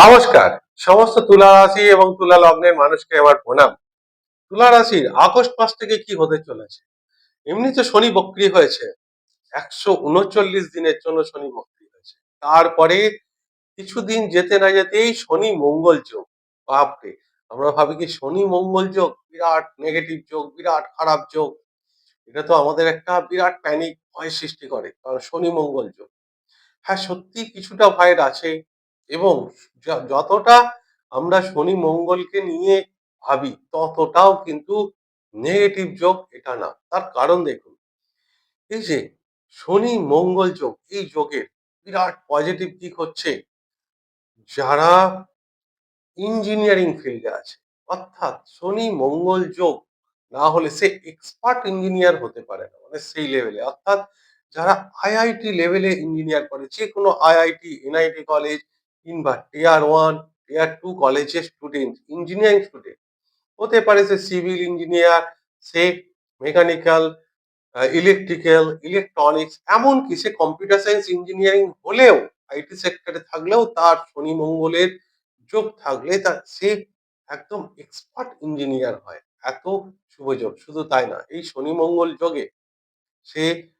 নমস্কার। সমস্ত তুলা রাশি এবং তুলা লগ্নের মানুষকে আমার প্রণাম। তুলা রাশির আগস্ট মাস থেকে কি হতে চলেছে? এমনিতে শনি বক্রি হয়েছে। একশো উনচল্লিশ দিনের জন্য শনি বক্রি হয়েছে। তারপরে কিছুদিন যেতে না যেতেই শনি মঙ্গল যোগ। বাপরে, আমরা ভাবি কি শনি মঙ্গল যোগ বিরাট নেগেটিভ যোগ, বিরাট খারাপ যোগ। এটা তো আমাদের একটা বিরাট প্যানিক ভয় সৃষ্টি করে, কারণ শনি মঙ্গল যোগ। হ্যাঁ সত্যি কিছুটা ভয়ের আছে। এবং যতটা আমরা শনি মঙ্গলকে নিয়ে ভাবি, ততটাও কিন্তু নেগেটিভ যোগ এটা না। তার কারণ দেখুন, এই যে শনি মঙ্গল যোগ, এই যোগের বিরাট পজিটিভ দিক হচ্ছে যারা ইঞ্জিনিয়ারিং ফিল্ডে আছে। অর্থাৎ শনি মঙ্গল যোগ না হলে সে এক্সপার্ট ইঞ্জিনিয়ার হতে পারে না মানে সেই লেভেলে অর্থাৎ যারা আইআইটি লেভেলে ইঞ্জিনিয়ার করে যে কোনো আইআইটি এনআইটি কলেজ কিংবা টিয়ার ওয়ান টিয়ার টু কলেজের স্টুডেন্ট ইঞ্জিনিয়ারিং স্টুডেন্ট হতে পারে সে সিভিল ইঞ্জিনিয়ার সে মেকানিক্যাল ইলেকট্রিক্যাল ইলেকট্রনিক্স এমনকি সে কম্পিউটার সায়েন্স ইঞ্জিনিয়ারিং হলেও আইটি সেক্টরে থাকলেও তার শনি মঙ্গলের যোগ থাকলে তার সে একদম এক্সপার্ট ইঞ্জিনিয়ার হয়। এত শুভযোগ শুধু তাই না, এই শনি মঙ্গল যোগে সে সু-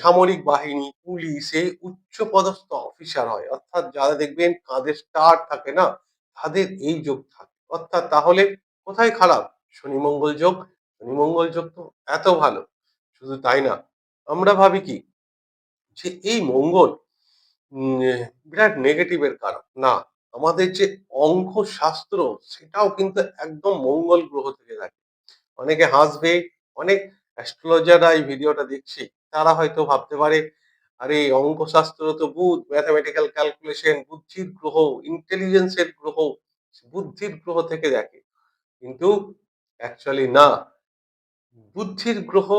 সামরিক বাহিনী, পুলিশে উচ্চ পদস্থ অফিসার হয়। অর্থাৎ যারা দেখবেন কাঁধে স্টার থাকে না, তাদের এই যোগ থাকে। অর্থাৎ তাহলে কোথায় খারাপ? শনি মঙ্গল যোগ? শনি মঙ্গল যোগ তো এত ভালো, শুধু তাই না। আমরা ভাবি কি? যে এই মঙ্গল বিরাট নেগেটিভের কারণ। না, আমাদের যে অঙ্ক শাস্ত্র সেটাও কিন্তু একদম মঙ্গল গ্রহ থেকে থাকে। অনেকে হাসবে, অনেক অ্যাস্ট্রোলজাররা এই ভিডিওটা দেখছে। তারা হয়তো ভাবতে পারে, আরে অঙ্কশাস্ত্র তো বুধ ম্যাথামেটিক্যাল ক্যালকুলেশন বুদ্ধির গ্রহ ইন্টেলিজেন্সের গ্রহ, বুদ্ধির গ্রহ থেকে দেখে। কিন্তু অ্যাকচুয়ালি না। বুদ্ধির গ্রহ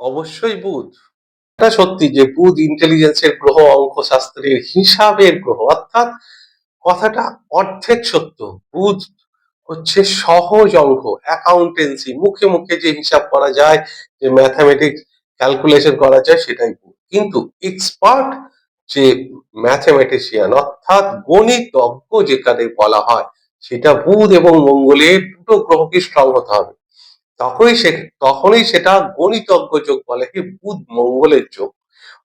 অবশ্যই বুধ এটা সত্যি যে বুধ ইন্টেলিজেন্সের গ্রহ অঙ্কশাস্ত্রের হিসাবের গ্রহ, অর্থাৎ কথাটা অর্ধেক সত্য। বুধ হচ্ছে সহজ অঙ্ক অ্যাকাউন্টেন্সি মুখে মুখে যে হিসাব করা যায় যে ম্যাথামেটিক্স ক্যালকুলেশন করা যায় সেটাই বুধ কিন্তু এক্সপার্ট যে ম্যাথমেটিশিয়ান অর্থাৎ গণিতজ্ঞ যেখানে বলা হয়, সেটা বুধ এবং মঙ্গলের দুটো গ্রহকে স্ট্রং হতে হবে। তখনই সে, তখনই সেটা গণিতজ্ঞ যোগ বলে কি বুধ মঙ্গলের যোগ।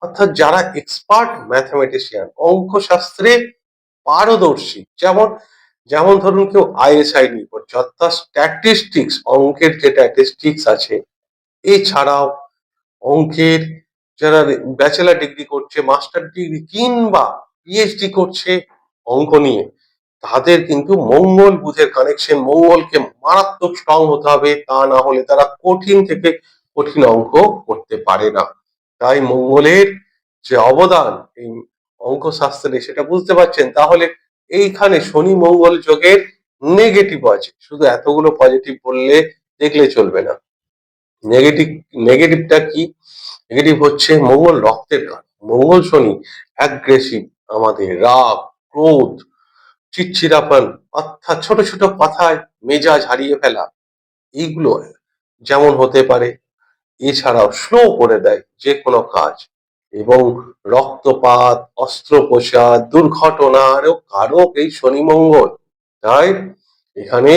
অর্থাৎ যারা এক্সপার্ট ম্যাথমেটিশিয়ান অঙ্কশাস্ত্রে পারদর্শী, যেমন যেমন ধরুন কেউ আইএসআই করছে অর্থাৎ স্ট্যাটিস্টিক্স অঙ্কের যে স্ট্যাটিস্টিক্স আছে, এছাড়াও অঙ্কের যারা ব্যাচেলার ডিগ্রি করছে মাস্টার ডিগ্রি কিংবা পিএইচডি করছে অঙ্ক নিয়ে, তাদের কিন্তু মঙ্গল বুধের কানেকশন মঙ্গলকে মারাত্মক স্ট্রং হতে হবে, তা না হলে তারা কঠিন থেকে কঠিন অঙ্ক করতে পারে না। তাই মঙ্গলের যে অবদান এই অঙ্ক শাস্ত্রে সেটা বুঝতে পারছেন, তাহলে এইখানে শনি মঙ্গল যোগের নেগেটিভ আছে। শুধু এতগুলো পজিটিভ বললে দেখলে চলবে না। নেগেটিভ নেগেটিভটা কি? নেগেটিভ হচ্ছে মঙ্গল রক্তের কারণ। মঙ্গল শনি অ্যাগ্রেসিভ আমাদের রাগ, ক্রোধ চিচ্ছিরাপন অর্থাৎ ছোট ছোট কথায় মেজাজ হারিয়ে ফেলা, এইগুলো যেমন হতে পারে, এছাড়াও স্লো করে দেয় যে কোনো কাজ। এবং রক্তপাত, অস্ত্রোপচার দুর্ঘটনারও কারক এই শনি মঙ্গল, তাই? এখানে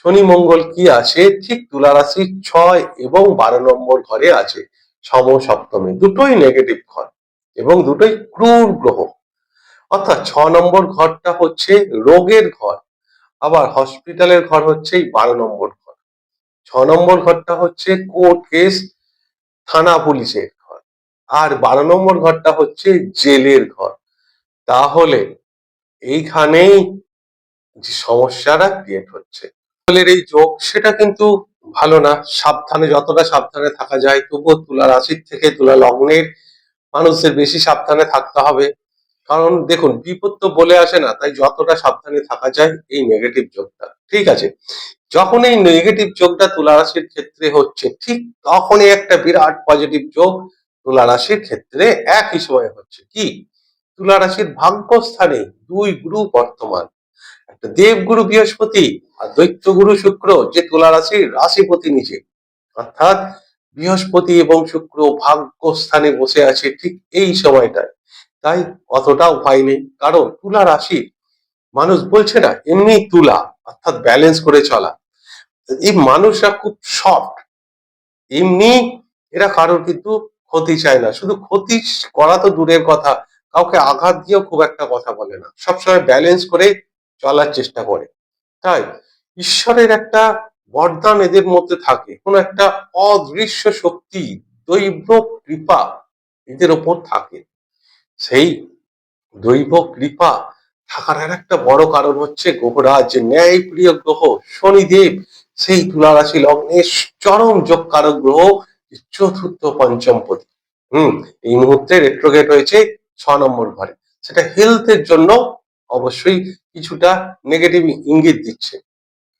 শনি মঙ্গল কি আছে? ঠিক তুলা রাশির ছয় এবং বারো নম্বর ঘরে আছে সম, সপ্তমে। দুটোই নেগেটিভ ঘর এবং দুটোই ক্রূর গ্রহ। অর্থাৎ ছ নম্বর ঘরটা হচ্ছে রোগের ঘর, আবার হসপিটালের ঘর হচ্ছে বারো নম্বর ঘর। ছ নম্বর ঘরটা হচ্ছে কোর্ট কেস থানা পুলিশের ঘর। আর বারো নম্বর ঘরটা হচ্ছে জেলের ঘর। তাহলে এইখানেই সমস্যাটা ক্রিয়েট হচ্ছে। মঙ্গলের এই যোগ, সেটা কিন্তু ভালো না। সাবধানে, যতটা সাবধানে থাকা যায়, তবুও তুলা রাশির থেকে তুলা লগ্নের মানুষদের বেশি সাবধানে থাকতে হবে। কারণ দেখুন, বিপদ তো বলে আসে না, তাই যতটা সাবধানে থাকা যায়, এই নেগেটিভ যোগটা। ঠিক আছে? যখন এই নেগেটিভ যোগটা তুলা রাশির ক্ষেত্রে হচ্ছে, ঠিক তখনই একটা বিরাট পজিটিভ যোগ তুলা রাশির ক্ষেত্রে একই সময় হচ্ছে। কি? তুলা রাশির ভাগ্যস্থানে দুই গুরু বর্তমান। দেবগুরু বৃহস্পতি আর দৈত্যগুরু শুক্র যে তুলা রাশির রাশিপতি নিজে অর্থাৎ বৃহস্পতি এবং শুক্র ভাগ্যস্থানে বসে আছে ঠিক এই সময়টায়। তাই অতটাও ভয় নেই, কারণ তুলা রাশি মানুষ বলছে না, এমনি তুলা, অর্থাৎ ব্যালেন্স করে চলা। এই মানুষরা খুব সফট এমনি এরা কারোর কিন্তু ক্ষতি চায় না, শুধু ক্ষতি করা তো দূরের কথা, কাউকে আঘাত দিয়েও খুব একটা কথা বলে না। সবসময় ব্যালেন্স করে চলার চেষ্টা করে। তাই ঈশ্বরের একটা বরদান এদের মধ্যে থাকে। কোন একটা অদৃশ্য শক্তি, দৈব কৃপা এদের ওপর থাকে। সেই দৈব কৃপা থাকার আর একটা বড় কারণ হচ্ছে গ্রহরাজ ন্যায় প্রিয় গ্রহ, শনিদেব, সেই তুলা রাশি লগ্নের চরম যোগ কারক গ্রহ চতুর্থ পঞ্চমপতি। হম, এই মুহূর্তে রেট্রোগেট হয়েছে ছ নম্বর ঘরে। সেটা হেলথের জন্য অবশ্যই কিছুটা নেগেটিভ ইঙ্গিত দিচ্ছে।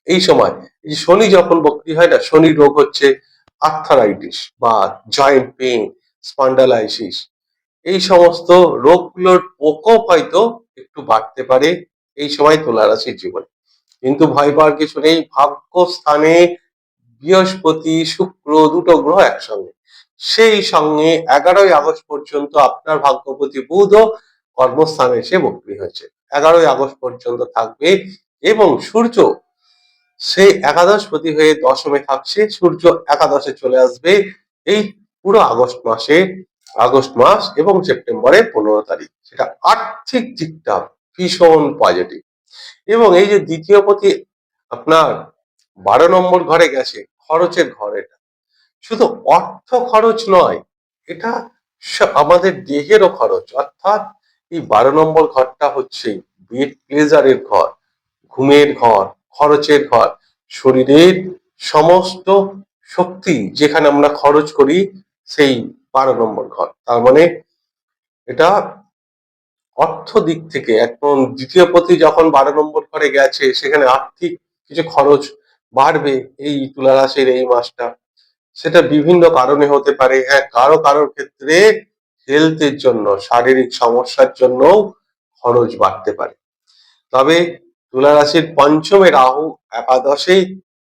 এই সময় এই শনি যখন বক্রি হয় না, শনি রোগ হচ্ছে আর্থারাইটিস বা জয়েন্ট পেইন স্পন্ডালাইসিস এই সমস্ত রোগগুলোর প্রকোপ হয়তো একটু বাড়তে পারে এই সময় তুলা রাশির জীবনে। কিন্তু ভয় পাওয়ার কিছু নেই, ভাগ্য স্থানে বৃহস্পতি, শুক্র দুটো গ্রহ একসঙ্গে। সেই সঙ্গে এগারোই আগস্ট পর্যন্ত আপনার ভাগ্যপতি বুধও কর্মস্থানে এসে বক্রি হয়েছে। এগারোই আগস্ট পর্যন্ত থাকবে এবং সূর্য সে একাদশপতি হয়ে দশমে থাকছে, সূর্য একাদশে চলে আসবে এই পুরো আগস্ট মাসে, আগস্ট মাস এবং সেপ্টেম্বরের পনেরো তারিখ। সেটা আর্থিক দিকটা ভীষণ পজিটিভ এবং এই যে দ্বিতীয় পতি আপনার বারো নম্বর ঘরে গেছে, খরচের ঘর এটা। শুধু অর্থ খরচ নয়, এটা আমাদের দেহেরও খরচ, অর্থাৎ এই বারো নম্বর ঘরটা হচ্ছে বেড প্লেজারের ঘর, ঘুমের ঘর, খরচের ঘর, শরীরের সমস্ত শক্তি যেখানে আমরা খরচ করি সেই বারো নম্বর ঘর। তার মানে এটা অর্থ দিক থেকে এখন দ্বিতীয় পতি যখন বারো নম্বর ঘরে গেছে, সেখানে আর্থিক কিছু খরচ বাড়বে এই তুলা এই মাসটা। সেটা বিভিন্ন কারণে হতে পারে। হ্যাঁ কারও কারোর ক্ষেত্রে হেলথের জন্য, শারীরিক সমস্যার জন্য খরচ বাড়তে পারে। তবে তুলা রাশির পঞ্চমে রাহু একাদশে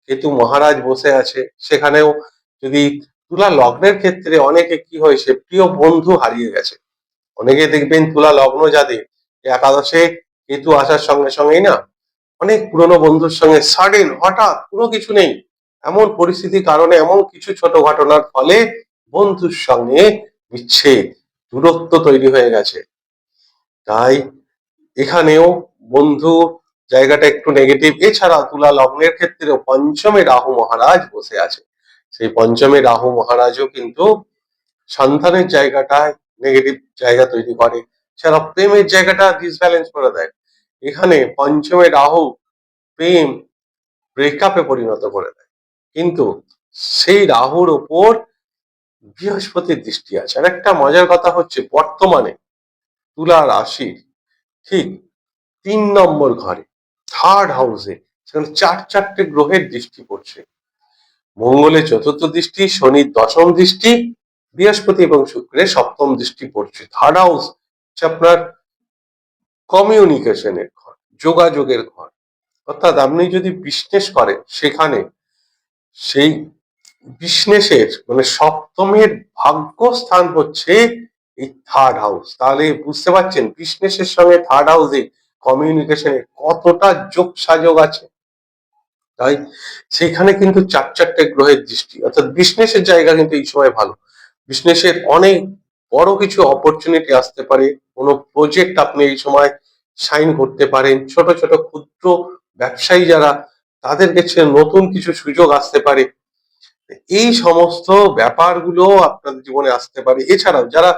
কেতু মহারাজ বসে আছে। সেখানেও যদি তুলা লগ্নের ক্ষেত্রে অনেকে কি হয়েছে প্রিয় বন্ধু হারিয়ে গেছে। অনেকে দেখবেন তুলা লগ্ন যাদের একাদশে কেতু আসার সঙ্গে সঙ্গেই না, অনেক পুরনো বন্ধুর সঙ্গে সাডেন হঠাৎ কোনো কিছু নেই। এমন পরিস্থিতির কারণে এমন কিছু ছোট ঘটনার ফলে বন্ধুর সঙ্গে বিচ্ছেদ দূরত্ব তৈরি হয়ে গেছে। তাই এখানেও বন্ধু, জায়গাটা একটু নেগেটিভ এছাড়া তুলা লগ্নের ক্ষেত্রেও পঞ্চমে রাহু মহারাজ বসে আছে। সেই পঞ্চমে রাহু মহারাজও কিন্তু সন্তানের জায়গাটায় নেগেটিভ জায়গা তৈরি করে। এছাড়া প্রেমের জায়গাটা ডিসব্যালেন্স করে দেয়। এখানে পঞ্চমে রাহু প্রেম ব্রেকআপে পরিণত করে দেয়। কিন্তু সেই রাহুর ওপর বৃহস্পতির দৃষ্টি আছে। আর একটা মজার কথা হচ্ছে, বর্তমানে তুলা রাশির ঠিক তিন নম্বর ঘরে থার্ড হাউসে সেখানে চার চারটে গ্রহের দৃষ্টি পড়ছে। মঙ্গলের চতুর্থ দৃষ্টি শনির দশম দৃষ্টি, বৃহস্পতি এবং শুক্রের সপ্তম দৃষ্টি পড়ছে। থার্ড হাউস হচ্ছে আপনার কমিউনিকেশনের ঘর, যোগাযোগের ঘর। অর্থাৎ আপনি যদি বিজনেস করেন, সেখানে সেই বিজনেসের মানে সপ্তমের ভাগ্যস্থান হচ্ছে এই থার্ড হাউস তাহলে বুঝতে পারছেন বিজনেসের সঙ্গে থার্ড হাউসে কমিউনিকেশনে কতটা যোগ সাযোগ আছে? তাই সেখানে কিন্তু চার চারটে গ্রহের দৃষ্টি। অর্থাৎ বিজনেসের জায়গা কিন্তু এই সময় ভালো। বিজনেসের অনেক বড় কিছু অপরচুনিটি আসতে পারে। কোনো প্রজেক্ট আপনি এই সময় সাইন করতে পারেন। ছোট ছোট ক্ষুদ্র ব্যবসায়ী যারা, তাদের কাছে নতুন কিছু সুযোগ আসতে পারে। এই সমস্ত ব্যাপারগুলো আপনাদের জীবনে আসতে পারে। এছাড়াও যারা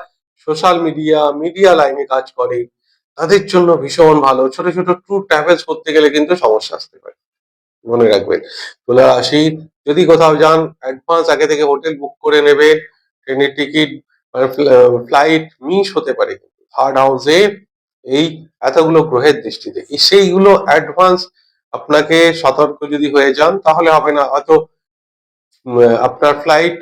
সোশ্যাল মিডিয়া মিডিয়া লাইনে কাজ করে, তাদের জন্য ভীষণ ভালো। ছোট ছোট ট্যুর ট্রাভেলস করতে গেলে কিন্তু সমস্যা আসতে পারে। মনে রাখবেন। তুলা রাশি যদি কোথাও যান অ্যাডভান্স আগে থেকে হোটেল বুক করে নেবে। ট্রেনের টিকিট ফ্লাইট মিস হতে পারে। থার্ড হাউসে এই এতগুলো গ্রহের দৃষ্টিতে। সেইগুলো অ্যাডভান্স আপনাকে সতর্ক যদি হয়ে যান, তাহলে হবে না। হয়তো আপনার ফ্লাইট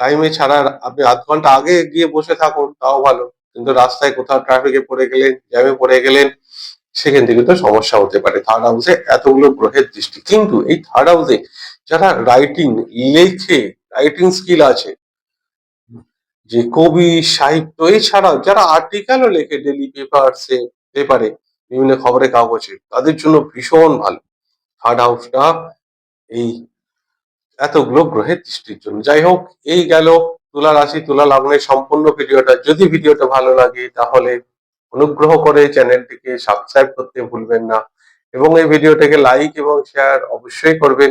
টাইমে ছাড়ার আপনি আধ ঘণ্টা আগে গিয়ে বসে থাকুন, তাও ভালো। কিন্তু রাস্তায় কোথাও ট্রাফিকে পড়ে গেলেন জ্যামে পড়ে গেলেন, সেখান থেকে তো সমস্যা হতে পারে। থার্ড হাউসে এতগুলো গ্রহের দৃষ্টি। কিন্তু এই থার্ড হাউসে যারা রাইটিং লেখে রাইটিং স্কিল আছে, যে কবি, সাহিত্য এছাড়াও যারা আর্টিকেলও লেখে ডেলি পেপারসে পেপারে বিভিন্ন খবরের কাগজে, তাদের জন্য ভীষণ ভালো। থার্ড হাউসটা এই এতগুলো গ্রহের দৃষ্টির জন্য। যাই হোক, এই গেল তুলা রাশি, তুলা লগ্নের সম্পূর্ণ ভিডিওটা। যদি ভিডিওটা ভালো লাগে, তাহলে অনুগ্রহ করে চ্যানেলটিকে সাবস্ক্রাইব করতে ভুলবেন না। এবং এই ভিডিওটাকে লাইক এবং শেয়ার অবশ্যই করবেন।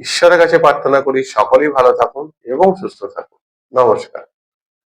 ঈশ্বরের কাছে প্রার্থনা করি, সকলেই ভালো থাকুন এবং সুস্থ থাকুন। নমস্কার।